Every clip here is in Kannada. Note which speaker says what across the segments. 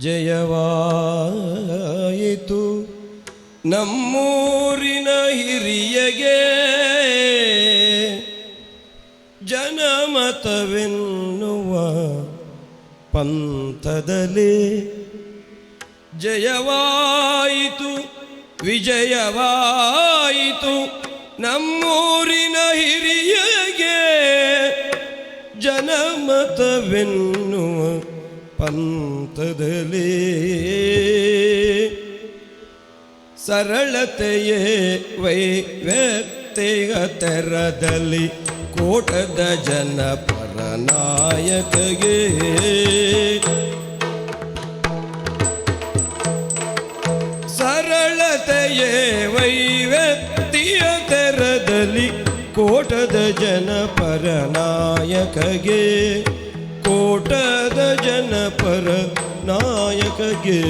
Speaker 1: ಜಯವಾಯಿತು. ನಮ್ಮೂರಿನ ಹಿರಿಯಗೆ ಜನಮತವೆನ್ನುವ ಪಂಥದಲ್ಲಿ ಜಯವಾಯಿತು ವಿಜಯವಾಯಿತು. ನಮ್ಮೂರಿನ ಹಿರಿಯಗೆ ಜನಮತವೆನ್ನುವ ಪಂಥದಲ್ಲಿ ಸರಳತೆಯೇ ವೈವ್ಯಕ್ತಿಯ ತೆರದಲ್ಲಿ ಕೋಟದ ಜನ ಪರನಾಯಕಗೆ. ಸರಳತೆಯೇ ವೈವ್ಯಕ್ತಿಯ ತೆರದಲ್ಲಿ ಕೋಟದ ಜನ ನಾಯಕಗೆ ಕೋಟದ ಜನಪರ ನಾಯಕಗೆ.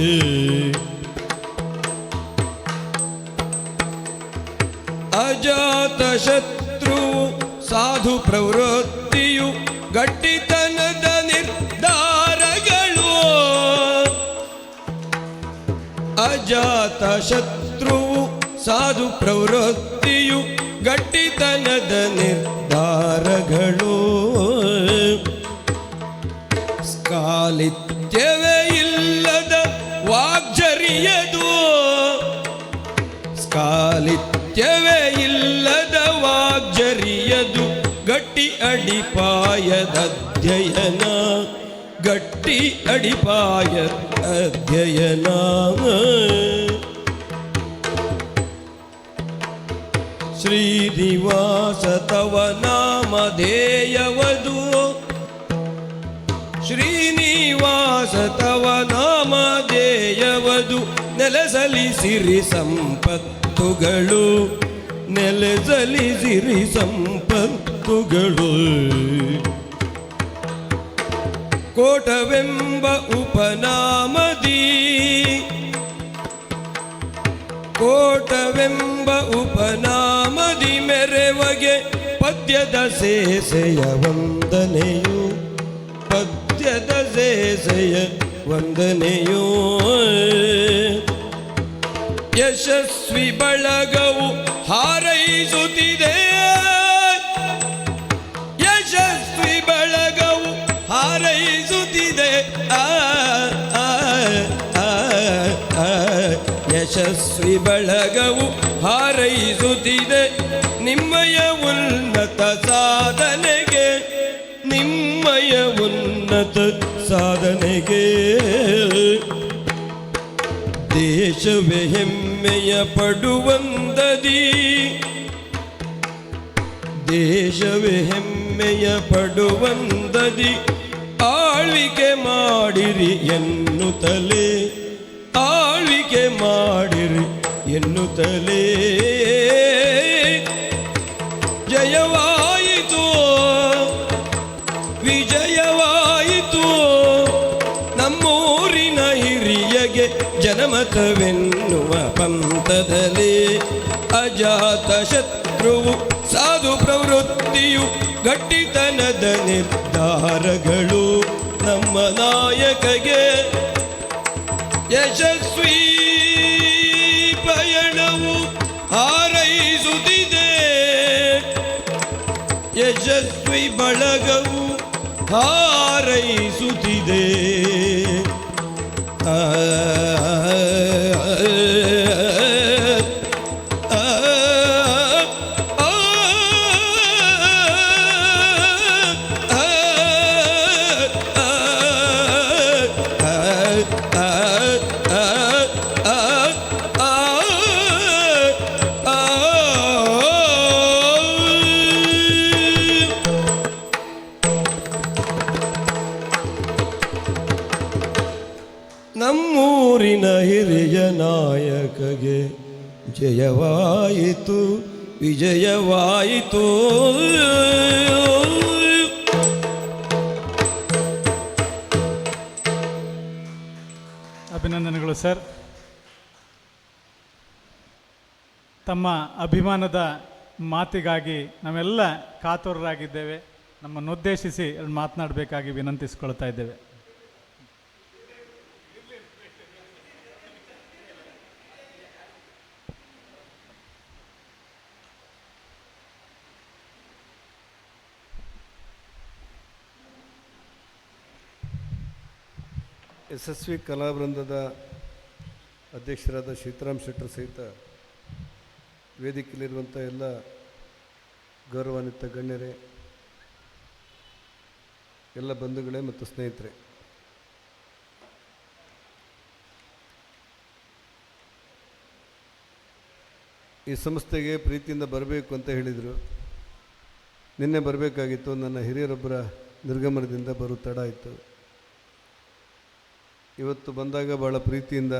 Speaker 1: ಅಜಾತ ಶತ್ರು ಸಾಧು ಪ್ರವೃತ್ತಿಯು ಗಟ್ಟಿತನದ ನಿರ್ಧಾರಗಳು. ಅಜಾತ ಶತ್ರುವು ಸಾಧು ಪ್ರವೃತ್ತಿಯು ಗಟ್ಟಿತನದ ನಿರ್ಧಾರಗಳು. ಸ್ಕಾಲಿತ್ಯವೇ ಇಲ್ಲದ ವಾಗ್ಜರಿಯದು ಸ್ಕಾಲಿತ್ಯವೇ ಇಲ್ಲದ ವಾಗ್ಜರಿಯದು ಗಟ್ಟಿ ಅಡಿಪಾಯದ ಅಧ್ಯಯನ, ಗಟ್ಟಿ ಅಡಿಪಾಯ ಅಧ್ಯಯನ. ಶ್ರೀನಿವಾಸ ತವ ನಾಮಧೇಯವದು ಶ್ರೀನಿವಾಸ ತವ ನಾಮಧೇಯವದು ನೆಲೆಸಲಿ ಸಿರಿ ಸಂಪತ್ತುಗಳು ನೆಲೆಸಲಿ ಸಿರಿ ಸಂಪತ್ತುಗಳು. ಕೋಟವೆಂಬ ಉಪನಾಮದಿ ಕೋಟವೆಂಬ ಉಪನಾಮದಿ ಮೆರೆವಗೆ ಪದ್ಯದ ಸೇಸೆಯ ವಂದನೆಯು. ಸೇಸೆಯ ವಂದನೆಯೋ ಯಶಸ್ವಿ ಬಳಗವು ಹಾರೈಸುತ್ತಿದೆ ಯಶಸ್ವಿ ಬಳಗವು ಹಾರೈಸುತ್ತಿದೆ ಆ. ಯಶಸ್ವಿ ಬಳಗವು ಹಾರೈಸುತ್ತಿದೆ ನಿಮ್ಮಯ ಉನ್ನತ ಸಾಧನೆಗೆ ನಿಮ್ಮಯ ಉನ್ನತ ಸಾಧನೆಗೆ ದೇಶವೇ ಹೆಮ್ಮೆಯ ಪಡುವಂದದಿ. ದೇಶವೇ ಹೆಮ್ಮೆಯ ಪಡುವಂದದಿ. ಆಳ್ವಿಕೆ ಮಾಡಿರಿ ಎನ್ನುತ್ತಲೇ, ಆಳ್ವಿಕೆ ಮಾಡಿರಿ ಎನ್ನುತ್ತಲೇ. ಜಯವಾಯಿತು ಜನಮತವೆನ್ನುವ ಪಂಥದಲ್ಲಿ ಅಜಾತ ಶತ್ರುವು, ಸಾಧು ಪ್ರವೃತ್ತಿಯು, ಗಟ್ಟಿತನದ ನಿರ್ಧಾರಗಳು ನಮ್ಮ ನಾಯಕಗೆ. ಯಶಸ್ವಿ ಪಯಣವು ಹಾರೈಸುತ್ತಿದೆ. ಯಶಸ್ವಿ ಬಳಗವು ಹಾರೈಸುತ್ತಿದೆ. ಆ, ನಾಯಕಗೆ ಜಯವಾಯಿತು ವಿಜಯವಾಯಿತು.
Speaker 2: ಅಭಿನಂದನೆಗಳು ಸರ್. ತಮ್ಮ ಅಭಿಮಾನದ ಮಾತಿಗಾಗಿ ನಾವೆಲ್ಲ ಕಾತುರರಾಗಿದ್ದೇವೆ. ನಮ್ಮನ್ನುದ್ದೇಶಿಸಿ ಮಾತನಾಡಬೇಕಾಗಿ ವಿನಂತಿಸಿಕೊಳ್ತಾ ಇದ್ದೇವೆ.
Speaker 3: ಯಶಸ್ವಿ ಕಲಾವೃಂದದ ಅಧ್ಯಕ್ಷರಾದ ಸೀತಾರಾಮ್ ಶೆಟ್ಟರ್ ಸಹಿತ ವೇದಿಕೆಯಲ್ಲಿರುವಂಥ ಎಲ್ಲ ಗೌರವಾನ್ವಿತ ಗಣ್ಯರೇ, ಎಲ್ಲ ಬಂಧುಗಳೇ ಮತ್ತು ಸ್ನೇಹಿತರೆ. ಈ ಸಂಸ್ಥೆಗೆ ಪ್ರೀತಿಯಿಂದ ಬರಬೇಕು ಅಂತ ಹೇಳಿದರು. ನಿನ್ನೆ ಬರಬೇಕಾಗಿತ್ತು, ನನ್ನ ಹಿರಿಯರೊಬ್ಬರ ನಿರ್ಗಮನದಿಂದ ಬರೋ ತಡ ಆಯಿತು. ಇವತ್ತು ಬಂದಾಗ ಭಾಳ ಪ್ರೀತಿಯಿಂದ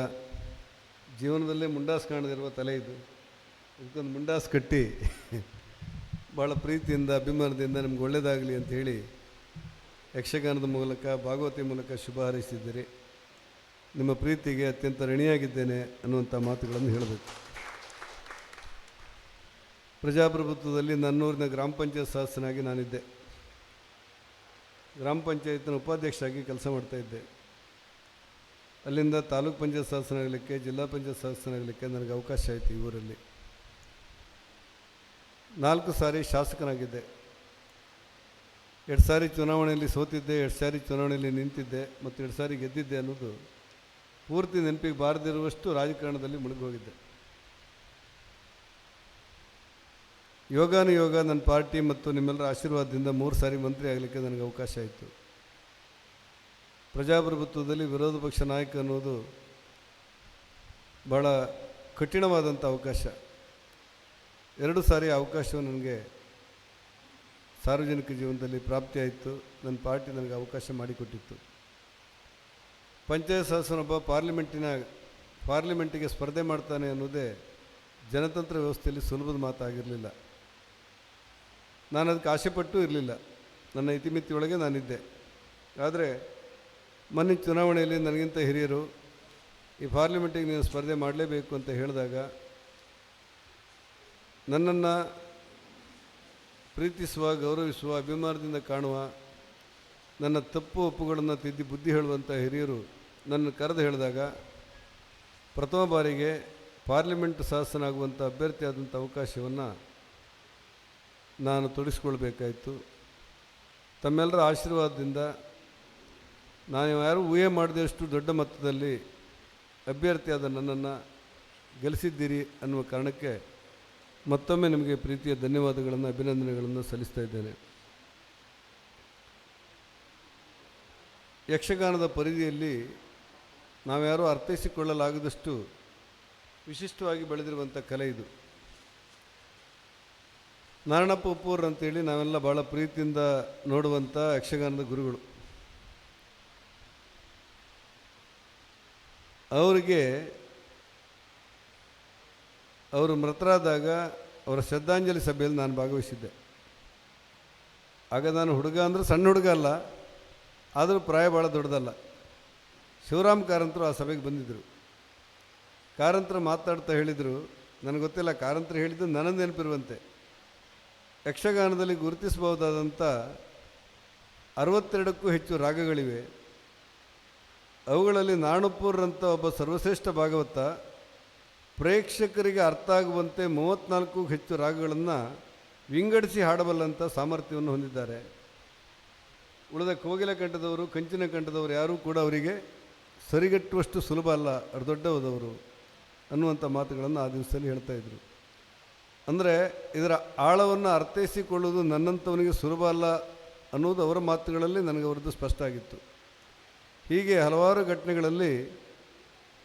Speaker 3: ಜೀವನದಲ್ಲೇ ಮುಂಡಾಸ್ ಕಾಣದಿರುವ ತಲೆ ಇದು. ಇದಕ್ಕೊಂದು ಮುಂಡಾಸ್ ಕಟ್ಟಿ ಭಾಳ ಪ್ರೀತಿಯಿಂದ, ಅಭಿಮಾನದಿಂದ ನಿಮ್ಗೆ ಒಳ್ಳೆಯದಾಗಲಿ ಅಂತ ಹೇಳಿ ಯಕ್ಷಗಾನದ ಮೂಲಕ, ಭಾಗವತಿ ಮೂಲಕ ಶುಭ ಹಾರೈಸಿದ್ದೀರಿ. ನಿಮ್ಮ ಪ್ರೀತಿಗೆ ಅತ್ಯಂತ ಋಣಿಯಾಗಿದ್ದೇನೆ ಅನ್ನುವಂಥ ಮಾತುಗಳನ್ನು ಹೇಳಬೇಕು. ಪ್ರಜಾಪ್ರಭುತ್ವದಲ್ಲಿ ನನ್ನೂರಿನ ಗ್ರಾಮ ಪಂಚಾಯತ್ ಸದಸ್ಯನಾಗಿ ನಾನಿದ್ದೆ. ಗ್ರಾಮ ಪಂಚಾಯತ್ನ ಉಪಾಧ್ಯಕ್ಷರಾಗಿ ಕೆಲಸ ಮಾಡ್ತಾಯಿದ್ದೆ ಅಲ್ಲಿಂದ ತಾಲೂಕ್ ಪಂಚಾಯತ್ ಸದಸ್ಯನಾಗಲಿಕ್ಕೆ, ಜಿಲ್ಲಾ ಪಂಚಾಯತ್ ಸದಸ್ಯನಾಗಲಿಕ್ಕೆ ನನಗೆ ಅವಕಾಶ ಆಯಿತು ಈ ಊರಲ್ಲಿ. ನಾಲ್ಕು ಸಾರಿ ಶಾಸಕನಾಗಿದ್ದೆ. ಎರಡು ಸಾರಿ ಚುನಾವಣೆಯಲ್ಲಿ ಸೋತಿದ್ದೆ, ಎರಡು ಸಾರಿ ಚುನಾವಣೆಯಲ್ಲಿ ನಿಂತಿದ್ದೆ, ಮತ್ತು ಎರಡು ಸಾರಿ ಗೆದ್ದಿದ್ದೆ ಅನ್ನೋದು ಪೂರ್ತಿ ನೆನಪಿಗೆ ಬಾರದಿರುವಷ್ಟು ರಾಜಕಾರಣದಲ್ಲಿ ಮುಳುಗಿ ಹೋಗಿದ್ದೆ ಯೋಗಾನುಯೋಗ ನನ್ನ ಪಾರ್ಟಿ ಮತ್ತು ನಿಮ್ಮೆಲ್ಲರ ಆಶೀರ್ವಾದದಿಂದ ಮೂರು ಸಾರಿ ಮಂತ್ರಿ ಆಗಲಿಕ್ಕೆ ನನಗೆ ಅವಕಾಶ ಆಯಿತು. ಪ್ರಜಾಪ್ರಭುತ್ವದಲ್ಲಿ ವಿರೋಧ ಪಕ್ಷ ನಾಯಕ ಅನ್ನೋದು ಭಾಳ ಕಠಿಣವಾದಂಥ ಅವಕಾಶ. ಎರಡು ಸಾರಿ ಅವಕಾಶವು ನನಗೆ ಸಾರ್ವಜನಿಕ ಜೀವನದಲ್ಲಿ ಪ್ರಾಪ್ತಿಯಾಯಿತು. ನನ್ನ ಪಾರ್ಟಿ ನನಗೆ ಅವಕಾಶ ಮಾಡಿಕೊಟ್ಟಿತ್ತು. ಪಂಚಾಯತ್ ಸದಸ್ಯನೊಬ್ಬ ಪಾರ್ಲಿಮೆಂಟಿನ, ಪಾರ್ಲಿಮೆಂಟಿಗೆ ಸ್ಪರ್ಧೆ ಮಾಡ್ತಾನೆ ಅನ್ನೋದೇ ಜನತಂತ್ರ ವ್ಯವಸ್ಥೆಯಲ್ಲಿ ಸುಲಭದ ಮಾತಾಗಿರಲಿಲ್ಲ. ನಾನು ಅದಕ್ಕೆ ಆಸೆಪಟ್ಟು ಇರಲಿಲ್ಲ. ನನ್ನ ಇತಿಮಿತಿಯೊಳಗೆ ನಾನಿದ್ದೆ. ಆದರೆ ಮೊನ್ನೆ ಚುನಾವಣೆಯಲ್ಲಿ ನನಗಿಂತ ಹಿರಿಯರು ಈ ಪಾರ್ಲಿಮೆಂಟಿಗೆ ನೀನು ಸ್ಪರ್ಧೆ ಮಾಡಲೇಬೇಕು ಅಂತ ಹೇಳಿದಾಗ ನನ್ನನ್ನು ಪ್ರೀತಿಸುವ, ಗೌರವಿಸುವ, ಅಭಿಮಾನದಿಂದ ಕಾಣುವ, ನನ್ನ ತಪ್ಪು ಒಪ್ಪುಗಳನ್ನು ತಿದ್ದಿ ಬುದ್ಧಿ ಹೇಳುವಂಥ ಹಿರಿಯರು ನನ್ನ ಕರೆದು ಹೇಳಿದಾಗ ಪ್ರಥಮ ಬಾರಿಗೆ ಪಾರ್ಲಿಮೆಂಟ್ ಸದಸ್ಯನಾಗುವಂಥ ಅಭ್ಯರ್ಥಿ ಆದಂಥ ಅವಕಾಶವನ್ನು ನಾನು ತೊಡಿಸ್ಕೊಳ್ಬೇಕಾಯಿತು ತಮ್ಮೆಲ್ಲರ ಆಶೀರ್ವಾದದಿಂದ ನಾನು ಯಾರು ಊಹೆ ಮಾಡಿದಷ್ಟು ದೊಡ್ಡ ಮೊತ್ತದಲ್ಲಿ ಅಭ್ಯರ್ಥಿಯಾದ ನನ್ನನ್ನು ಗೆಲ್ಲಿಸಿದ್ದೀರಿ ಅನ್ನುವ ಕಾರಣಕ್ಕೆ ಮತ್ತೊಮ್ಮೆ ನಿಮಗೆ ಪ್ರೀತಿಯ ಧನ್ಯವಾದಗಳನ್ನು, ಅಭಿನಂದನೆಗಳನ್ನು ಸಲ್ಲಿಸ್ತಾ ಇದ್ದೇನೆ. ಯಕ್ಷಗಾನದ ಪರಿಧಿಯಲ್ಲಿ ನಾವ್ಯಾರೂ ಅರ್ಥೈಸಿಕೊಳ್ಳಲಾಗದಷ್ಟು ವಿಶಿಷ್ಟವಾಗಿ ಬೆಳೆದಿರುವಂಥ ಕಲೆ ಇದು. ನಾರಾಯಣಪ್ಪ ಉಪ್ಪೂರ್ ಅಂತೇಳಿ ನಾವೆಲ್ಲ ಭಾಳ ಪ್ರೀತಿಯಿಂದ ನೋಡುವಂಥ ಯಕ್ಷಗಾನದ ಗುರುಗಳು. ಅವರಿಗೆ ಅವರು ಮೃತರಾದಾಗ ಅವರ ಶ್ರದ್ಧಾಂಜಲಿ ಸಭೆಯಲ್ಲಿ ನಾನು ಭಾಗವಹಿಸಿದ್ದೆ. ಆಗ ನಾನು ಹುಡುಗ ಅಂದರೆ ಸಣ್ಣ ಹುಡುಗ ಅಲ್ಲ, ಆದರೂ ಪ್ರಾಯ ಭಾಳ ದೊಡ್ಡದಲ್ಲ. ಶಿವರಾಮ್ ಕಾರಂತರು ಆ ಸಭೆಗೆ ಬಂದಿದ್ದರು ಕಾರಂತರು ಮಾತಾಡ್ತಾ ಹೇಳಿದರು, ನನಗೆ ಗೊತ್ತಿಲ್ಲ, ಕಾರಂತರು ಹೇಳಿದ್ದು ನನ್ನ ನೆನಪಿರುವಂತೆ. ಯಕ್ಷಗಾನದಲ್ಲಿ ಗುರುತಿಸಬಹುದಾದಂಥ ಅರವತ್ತೆರಡಕ್ಕೂ ಹೆಚ್ಚು ರಾಗಗಳಿವೆ. ಅವುಗಳಲ್ಲಿ ನಾಣುಪುರ್ ಅಂತ ಒಬ್ಬ ಸರ್ವಶ್ರೇಷ್ಠ ಭಾಗವತ ಪ್ರೇಕ್ಷಕರಿಗೆ ಅರ್ಥ ಆಗುವಂತೆ ಮೂವತ್ತ್ನಾಲ್ಕು ಹೆಚ್ಚು ರಾಗಗಳನ್ನು ವಿಂಗಡಿಸಿ ಹಾಡಬಲ್ಲಂಥ ಸಾಮರ್ಥ್ಯವನ್ನು ಹೊಂದಿದ್ದಾರೆ. ಉಳಿದ ಕೋಗಿಲ ಕಂಠದವರು, ಕಂಚಿನ ಕಂಠದವರು ಯಾರೂ ಕೂಡ ಅವರಿಗೆ ಸರಿಗಟ್ಟುವಷ್ಟು ಸುಲಭ ಅಲ್ಲ ಅಷ್ಟು ದೊಡ್ಡವದವರು ಅನ್ನುವಂಥ ಮಾತುಗಳನ್ನು ಆ ದಿವಸದಲ್ಲಿ ಹೇಳ್ತಾ ಇದ್ರು. ಅಂದರೆ ಇದರ ಆಳವನ್ನು ಅರ್ಥೈಸಿಕೊಳ್ಳುವುದು ನನ್ನಂಥವನಿಗೆ ಸುಲಭ ಅಲ್ಲ ಅನ್ನೋದು ಅವರ ಮಾತುಗಳಲ್ಲಿ ನನಗೆ ಅವರದ್ದು ಸ್ಪಷ್ಟ ಆಗಿತ್ತು. ಹೀಗೆ ಹಲವಾರು ಘಟನೆಗಳಲ್ಲಿ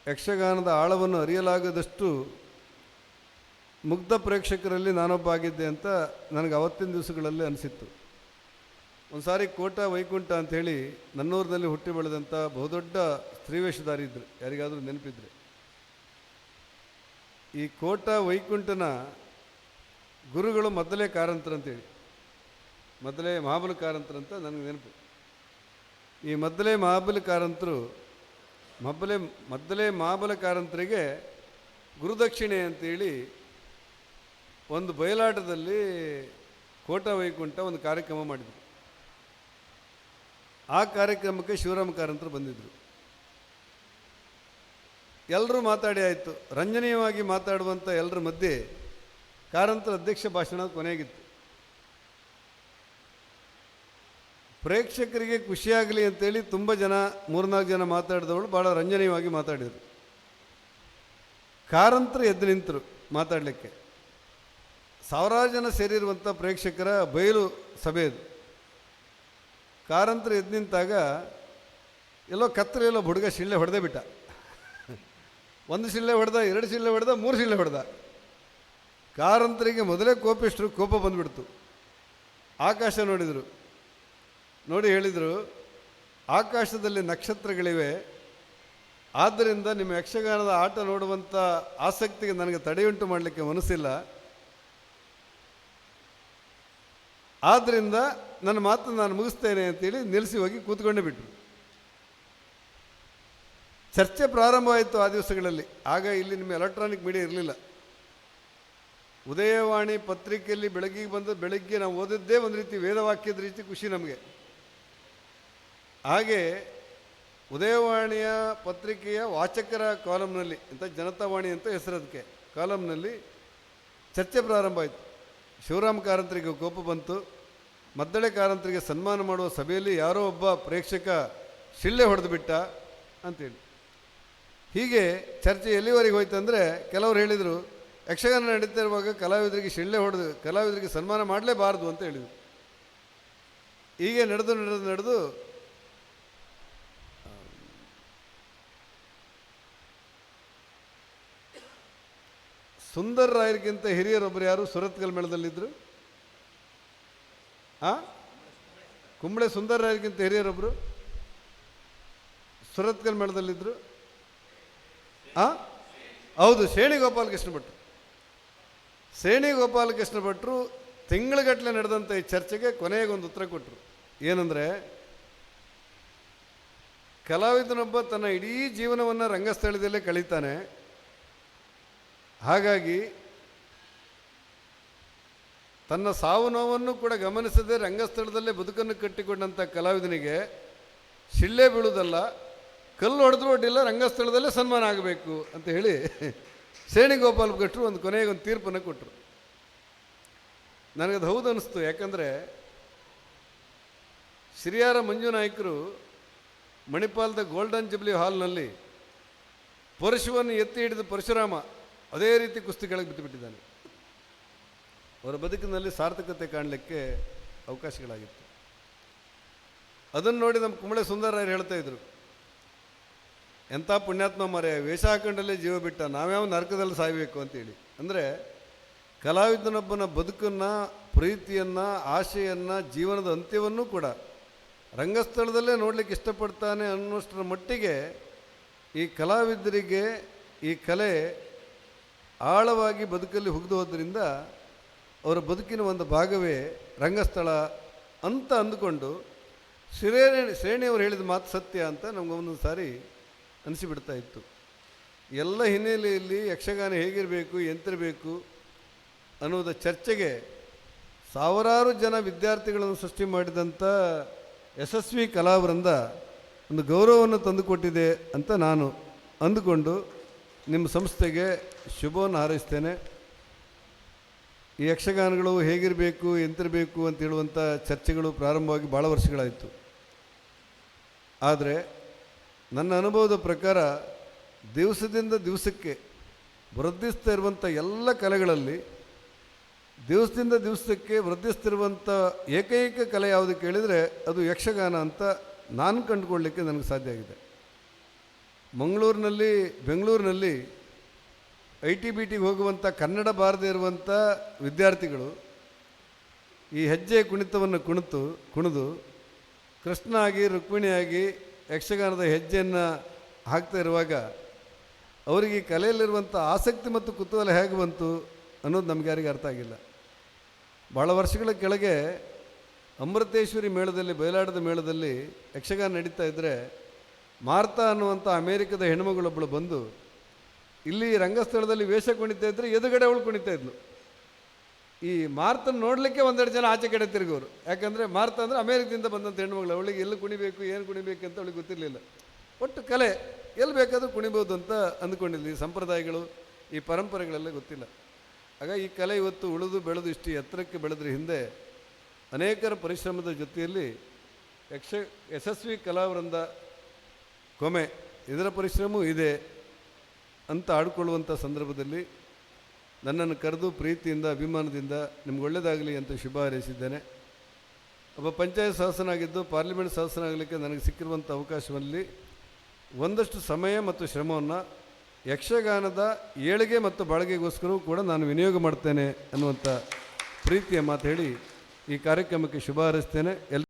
Speaker 3: ಯಕ್ಷಗಾನದ ಆಳವನ್ನು ಅರಿಯಲಾಗದಷ್ಟು ಮುಗ್ಧ ಪ್ರೇಕ್ಷಕರಲ್ಲಿ ನಾನೊಬ್ಬ ಆಗಿದ್ದೆ ಅಂತ ನನಗೆ ಅವತ್ತಿನ ದಿವಸಗಳಲ್ಲಿ ಅನಿಸಿತ್ತು. ಒಂದು ಸಾರಿ ಕೋಟ ವೈಕುಂಠ ಅಂಥೇಳಿ ನನ್ನೂರಿನಲ್ಲಿ ಹುಟ್ಟಿ ಬೆಳೆದಂಥ ಬಹುದೊಡ್ಡ ಸ್ತ್ರೀವೇಷಧಾರಿ ಇದ್ದರು ಯಾರಿಗಾದರೂ ನೆನಪಿದ್ರೆ. ಈ ಕೋಟ ವೈಕುಂಠನ ಗುರುಗಳು ಮೊದಲೇ ಕಾರಂತರಂತೇಳಿ ಮೊದಲೇ ಮಹಾಬಲ ಕಾರಂತರಂತ ನನಗೆ ನೆನಪು. ಈ ಮೊದಲೇ ಮಾಬಲ ಕಾರಂತರು ಮೊದಲೇ ಮೊದಲೇ ಮಾಬಲ ಕಾರಂತರಿಗೆ ಗುರುದಕ್ಷಿಣೆ ಅಂತೇಳಿ ಒಂದು ಬಯಲಾಟದಲ್ಲಿ ಕೋಟ ವೈಕುಂಠ ಒಂದು ಕಾರ್ಯಕ್ರಮ ಮಾಡಿದರು. ಆ ಕಾರ್ಯಕ್ರಮಕ್ಕೆ ಶಿವರಾಮ ಕಾರಂತರು ಬಂದಿದ್ದರು ಎಲ್ಲರೂ ಮಾತಾಡಿ ಆಯಿತು. ರಂಜನೀಯವಾಗಿ ಮಾತಾಡುವಂಥ ಎಲ್ಲರ ಮಧ್ಯೆ ಕಾರಂತರ ಅಧ್ಯಕ್ಷ ಭಾಷಣ ಕೊನೆಯಾಗಿತ್ತು. ಪ್ರೇಕ್ಷಕರಿಗೆ ಖುಷಿಯಾಗಲಿ ಅಂತೇಳಿ ತುಂಬ ಜನ, ಮೂರ್ನಾಲ್ಕು ಜನ ಮಾತಾಡಿದವಳು ಭಾಳ ರಂಜನೀಯವಾಗಿ ಮಾತಾಡಿದರು. ಕಾರಂತರು ಎದ್ದು ನಿಂತರು ಮಾತಾಡಲಿಕ್ಕೆ. ಸಾವಿರಾರು ಜನ ಸೇರಿರುವಂಥ ಪ್ರೇಕ್ಷಕರ ಬಯಲು ಸಭೆ ಕಾರಂತರು ಎದ್ದು ನಿಂತಾಗ ಎಲ್ಲೋ ಕತ್ತರಿ ಎಲ್ಲೋ ಹುಡುಗ ಶಿಳ್ಳೆ ಹೊಡೆದೇ ಬಿಟ್ಟ. ಒಂದು ಶಿಳ್ಳೆ ಹೊಡೆದ, ಎರಡು ಶಿಳ್ಳೆ ಹೊಡೆದ, ಮೂರು ಶಿಳ್ಳೆ ಹೊಡೆದ. ಕಾರಂತರಿಗೆ ಮೊದಲೇ ಕೋಪಿಷ್ಟರು ಕೋಪ ಬಂದುಬಿಡ್ತು. ಆಕಾಶ ನೋಡಿದರು. ನೋಡಿ ಹೇಳಿದರು, ಆಕಾಶದಲ್ಲಿ ನಕ್ಷತ್ರಗಳಿವೆ, ಆದ್ದರಿಂದ ನಿಮ್ಮ ಯಕ್ಷಗಾನದ ಆಟ ನೋಡುವಂಥ ಆಸಕ್ತಿಗೆ ನನಗೆ ತಡೆಯುಂಟು ಮಾಡಲಿಕ್ಕೆ ಮನಸ್ಸಿಲ್ಲ. ಆದ್ದರಿಂದ ನನ್ನ ಮಾತು ನಾನು ಮುಗಿಸ್ತೇನೆ ಅಂತೇಳಿ ನಿಲ್ಲಿಸಿ ಹೋಗಿ ಕೂತ್ಕೊಂಡೇ ಬಿಟ್ಟರು ಚರ್ಚೆ ಪ್ರಾರಂಭವಾಯಿತು ಆ ದಿವಸಗಳಲ್ಲಿ. ಆಗ ಇಲ್ಲಿ ನಿಮ್ಮ ಎಲೆಕ್ಟ್ರಾನಿಕ್ ಮೀಡಿಯಾ ಇರಲಿಲ್ಲ. ಉದಯವಾಣಿ ಪತ್ರಿಕೆಯಲ್ಲಿ ಬೆಳಗ್ಗೆ ಬಂದು ಬೆಳಗ್ಗೆ ನಾವು ಓದಿದ್ದೇ ಒಂದು ರೀತಿ ವೇದವಾಕ್ಯದ ರೀತಿ ಖುಷಿ ನಮಗೆ. ಹಾಗೆ ಉದಯವಾಣಿಯ ಪತ್ರಿಕೆಯ ವಾಚಕರ ಕಾಲಮ್ನಲ್ಲಿ ಅಂತ ಜನತಾವಾಣಿ ಅಂತ ಹೆಸರದಕ್ಕೆ ಕಾಲಮ್ನಲ್ಲಿ ಚರ್ಚೆ ಪ್ರಾರಂಭ ಆಯಿತು. ಶಿವರಾಮ್ ಕಾರಂತರಿಗೆ ಕೋಪ ಬಂತು. ಮದ್ದಳೆ ಕಾರಂತರಿಗೆ ಸನ್ಮಾನ ಮಾಡುವ ಸಭೆಯಲ್ಲಿ ಯಾರೋ ಒಬ್ಬ ಪ್ರೇಕ್ಷಕ ಶಿಳ್ಳೆ ಹೊಡೆದು ಬಿಟ್ಟ ಅಂತೇಳಿ. ಹೀಗೆ ಚರ್ಚೆ ಎಲ್ಲಿವರೆಗೆ ಹೋಯ್ತು ಅಂದರೆ ಕೆಲವರು ಹೇಳಿದರು, ಯಕ್ಷಗಾನ ನಡೀತಾ ಇರುವಾಗ ಕಲಾವಿದರಿಗೆ ಶಿಳ್ಳೆ ಹೊಡೆದು, ಕಲಾವಿದರಿಗೆ ಸನ್ಮಾನ ಮಾಡಲೇಬಾರ್ದು ಅಂತ ಹೇಳಿದರು. ಹೀಗೆ ನಡೆದು ನಡೆದು ನಡೆದು ಸುಂದರ್ ರಾಯರಿಗಿಂತ ಹಿರಿಯರೊಬ್ಬರು ಯಾರು? ಸುರತ್ಕಲ್ ಮೇಳದಲ್ಲಿದ್ದರು ಆ? ಕುಂಬಳೆ ಸುಂದರ್ ರಾಯರಿಗಿಂತ ಹಿರಿಯರೊಬ್ಬರು ಸುರತ್ಕಲ್ ಮೇಳದಲ್ಲಿದ್ದರು ಆ? ಹೌದು ಶೇಣಿ ಗೋಪಾಲಕೃಷ್ಣ ಭಟ್ರು ಶೇಣಿ ಗೋಪಾಲಕೃಷ್ಣ ಭಟ್ರು ತಿಂಗಳಗಟ್ಟಲೆ ನಡೆದಂಥ ಈ ಚರ್ಚೆಗೆ ಕೊನೆಗೊಂದು ಉತ್ತರ ಕೊಟ್ಟರು ಏನಂದರೆ, ಕಲಾವಿದನೊಬ್ಬ ತನ್ನ ಇಡೀ ಜೀವನವನ್ನು ರಂಗಸ್ಥಳದಲ್ಲೇ ಕಳೀತಾನೆ. ಹಾಗಾಗಿ ತನ್ನ ಸಾವು ನೋವನ್ನು ಕೂಡ ಗಮನಿಸದೆ ರಂಗಸ್ಥಳದಲ್ಲೇ ಬದುಕನ್ನು ಕಟ್ಟಿಕೊಂಡಂಥ ಕಲಾವಿದನಿಗೆ ಶಿಳ್ಳೆ ಬೀಳುವುದಲ್ಲ, ಕಲ್ಲು ಹೊಡೆದ್ರು ಅಡ್ಡಿಲ್ಲ ರಂಗಸ್ಥಳದಲ್ಲೇ ಸನ್ಮಾನ ಆಗಬೇಕು ಅಂತ ಹೇಳಿ ಶ್ರೇಣಿಗೋಪಾಲ್ ಭಟ್ರು ಒಂದು ಕೊನೆಗೆ ಒಂದು ತೀರ್ಪನ್ನು ಕೊಟ್ಟರು ನನಗದು ಹೌದು ಅನ್ನಿಸ್ತು ಯಾಕಂದರೆ ಶ್ರೀಯಾರ ಮಂಜು ನಾಯ್ಕರು ಮಣಿಪಾಲದ ಗೋಲ್ಡನ್ ಜುಬ್ಲಿ ಹಾಲ್ನಲ್ಲಿ ಪರಶುವನ್ನು ಎತ್ತಿ ಹಿಡಿದ ಪರಶುರಾಮ ಅದೇ ರೀತಿ ಕುಸ್ತಿಗಳಿಗೆ ಬಿಟ್ಟುಬಿಟ್ಟಿದ್ದಾನೆ. ಅವರ ಬದುಕಿನಲ್ಲಿ ಸಾರ್ಥಕತೆ ಕಾಣಲಿಕ್ಕೆ ಅವಕಾಶಗಳಾಗಿತ್ತು. ಅದನ್ನು ನೋಡಿ ನಮ್ಮ ಕುಂಬಳೆ ಸುಂದರರಾಯರು ಹೇಳ್ತಾ ಇದ್ರು, ಎಂಥ ಪುಣ್ಯಾತ್ಮ ಮರೆ ವೇಷ ಜೀವ ಬಿಟ್ಟ, ನಾವ್ಯಾವ ನರಕದಲ್ಲಿ ಸಾಯಬೇಕು ಅಂತೇಳಿ. ಅಂದರೆ ಕಲಾವಿದನೊಬ್ಬನ ಬದುಕನ್ನು, ಪ್ರೀತಿಯನ್ನು ಆಶೆಯನ್ನು ಜೀವನದ ಅಂತ್ಯವನ್ನು ಕೂಡ ರಂಗಸ್ಥಳದಲ್ಲೇ ನೋಡಲಿಕ್ಕೆ ಇಷ್ಟಪಡ್ತಾನೆ ಅನ್ನೋಷ್ಟರ ಮಟ್ಟಿಗೆ ಈ ಕಲಾವಿದರಿಗೆ ಈ ಕಲೆ ಆಳವಾಗಿ ಬದುಕಲ್ಲಿ ಹುಗ್ದು ಹೋದ್ರಿಂದ ಅವರ ಬದುಕಿನ ಒಂದು ಭಾಗವೇ ರಂಗಸ್ಥಳ ಅಂತ ಅಂದುಕೊಂಡು ಶ್ರೇಣಿ, ಶ್ರೇಣಿಯವರು ಹೇಳಿದ ಮಾತು ಸತ್ಯ ಅಂತ ನಮ್ಗೆ ಒಂದೊಂದು ಸಾರಿ ಅನಿಸಿಬಿಡ್ತಾ ಇತ್ತು. ಎಲ್ಲ ಹಿನ್ನೆಲೆಯಲ್ಲಿ ಯಕ್ಷಗಾನ ಹೇಗಿರಬೇಕು, ಎಂತಿರಬೇಕು ಅನ್ನೋದ ಚರ್ಚೆಗೆ ಸಾವಿರಾರು ಜನ ವಿದ್ಯಾರ್ಥಿಗಳನ್ನು ಸೃಷ್ಟಿ ಮಾಡಿದಂಥ ಯಶಸ್ವಿ ಕಲಾವೃಂದ ಒಂದು ಗೌರವವನ್ನು ತಂದುಕೊಟ್ಟಿದೆ ಅಂತ ನಾನು ಅಂದುಕೊಂಡು ನಿಮ್ಮ ಸಂಸ್ಥೆಗೆ ಶುಭವನ್ನು ಹಾರೈಸ್ತೇನೆ. ಈ ಯಕ್ಷಗಾನಗಳು ಹೇಗಿರಬೇಕು, ಎಂತಿರಬೇಕು ಅಂತ ಹೇಳುವಂಥ ಚರ್ಚೆಗಳು ಪ್ರಾರಂಭವಾಗಿ ಭಾಳ ವರ್ಷಗಳಾಯಿತು. ಆದರೆ ನನ್ನ ಅನುಭವದ ಪ್ರಕಾರ ದಿವಸದಿಂದ ದಿವಸಕ್ಕೆ ವೃದ್ಧಿಸ್ತಾ ಇರುವಂಥ ಎಲ್ಲ ಕಲೆಗಳಲ್ಲಿ ದಿವಸದಿಂದ ದಿವಸಕ್ಕೆ ವೃದ್ಧಿಸ್ತಿರುವಂಥ ಏಕೈಕ ಕಲೆ ಯಾವುದು ಕೇಳಿದರೆ ಅದು ಯಕ್ಷಗಾನ ಅಂತ ನಾನು ಕಂಡುಕೊಳ್ಳಲಿಕ್ಕೆ ನನಗೆ ಸಾಧ್ಯ ಆಗಿದೆ. ಮಂಗಳೂರಿನಲ್ಲಿ, ಬೆಂಗಳೂರಿನಲ್ಲಿ ಐ ಟಿ ಬಿ ಟಿಗೆ ಹೋಗುವಂಥ ಕನ್ನಡ ಬಾರದೇ ಇರುವಂಥ ವಿದ್ಯಾರ್ಥಿಗಳು ಈ ಹೆಜ್ಜೆ ಕುಣಿತವನ್ನು ಕುಣಿತು, ಕುಣಿದು ಕೃಷ್ಣ ಆಗಿ ರುಕ್ಮಿಣಿಯಾಗಿ ಯಕ್ಷಗಾನದ ಹೆಜ್ಜೆಯನ್ನು ಹಾಕ್ತಾ ಇರುವಾಗ ಅವರಿಗೆ ಕಲೆಯಲ್ಲಿರುವಂಥ ಆಸಕ್ತಿ ಮತ್ತು ಕುತೂಹಲ ಹೇಗೆ ಬಂತು ಅನ್ನೋದು ನಮ್ಗೆ ಯಾರಿಗೆ ಅರ್ಥ ಆಗಿಲ್ಲ. ಭಾಳ ವರ್ಷಗಳ ಕೆಳಗೆ ಅಮೃತೇಶ್ವರಿ ಮೇಳದಲ್ಲಿ ಬಯಲಾಟದ ಮೇಳದಲ್ಲಿ ಯಕ್ಷಗಾನ ನಡೀತಾ ಇದ್ದರೆ ಮಾರ್ತಾ ಅನ್ನುವಂಥ ಅಮೇರಿಕದ ಹೆಣ್ಮಗಳೊಬ್ಬಳು ಬಂದು ಇಲ್ಲಿ ರಂಗಸ್ಥಳದಲ್ಲಿ ವೇಷ ಕುಣಿತಾ ಇದ್ದರೆ ಎದುರುಗಡೆ ಅವಳು ಕುಣಿತಾ ಇದ್ಲು. ಈ ಮಾರ್ತನ ನೋಡಲಿಕ್ಕೆ ಒಂದೆರಡು ಜನ ಆಚೆ ಕಡೆ ತಿರುಗೋರು. ಯಾಕಂದರೆ ಮಾರ್ತ ಅಂದರೆ ಅಮೇರಿಕದಿಂದ ಬಂದಂಥ ಹೆಣ್ಮಗಳು. ಅವಳಿಗೆ ಎಲ್ಲಿ ಕುಣಿಬೇಕು, ಏನು ಕುಣಿಬೇಕು ಅಂತ ಅವಳಿಗೆ ಗೊತ್ತಿರಲಿಲ್ಲ. ಒಟ್ಟು ಕಲೆ, ಎಲ್ಲಿ ಬೇಕಾದರೂ ಕುಣಿಬೋದು ಅಂತ ಅಂದ್ಕೊಂಡಿಲ್ಲ ಈ ಸಂಪ್ರದಾಯಗಳು, ಈ ಪರಂಪರೆಗಳೆಲ್ಲ ಗೊತ್ತಿಲ್ಲ. ಆಗ ಈ ಕಲೆ ಇವತ್ತು ಉಳಿದು ಬೆಳೆದು ಇಷ್ಟು ಎತ್ತರಕ್ಕೆ ಬೆಳೆದ್ರ ಹಿಂದೆ ಅನೇಕರ ಪರಿಶ್ರಮದ ಜೊತೆಯಲ್ಲಿ ಯಕ್ಷ ಯಶಸ್ವಿ ಕಲಾವೃಂದ ಕೊಮೆ ಇದರ ಪರಿಶ್ರಮವೂ ಇದೆ ಅಂತ ಆಡ್ಕೊಳ್ಳುವಂಥ ಸಂದರ್ಭದಲ್ಲಿ ನನ್ನನ್ನು ಕರೆದು ಪ್ರೀತಿಯಿಂದ, ಅಭಿಮಾನದಿಂದ ನಿಮ್ಗೆ ಒಳ್ಳೆಯದಾಗಲಿ ಅಂತ ಶುಭ ಹಾರೈಸಿದ್ದೇನೆ. ಒಬ್ಬ ಪಂಚಾಯತ್ ಸದಸ್ಯನಾಗಿದ್ದು ಪಾರ್ಲಿಮೆಂಟ್ ಸದಸ್ಯನಾಗಲಿಕ್ಕೆ ನನಗೆ ಸಿಕ್ಕಿರುವಂಥ ಅವಕಾಶದಲ್ಲಿ ಒಂದಷ್ಟು ಸಮಯ ಮತ್ತು ಶ್ರಮವನ್ನು ಯಕ್ಷಗಾನದ ಏಳಿಗೆ ಮತ್ತು ಬಾಳಿಗೆಗೋಸ್ಕರವೂ ಕೂಡ ನಾನು ವಿನಿಯೋಗ ಮಾಡ್ತೇನೆ ಅನ್ನುವಂಥ ಪ್ರೀತಿಯ ಮಾತು ಹೇಳಿ ಈ ಕಾರ್ಯಕ್ರಮಕ್ಕೆ ಶುಭ ಹಾರೈಸ್ತೇನೆ. ಎಲ್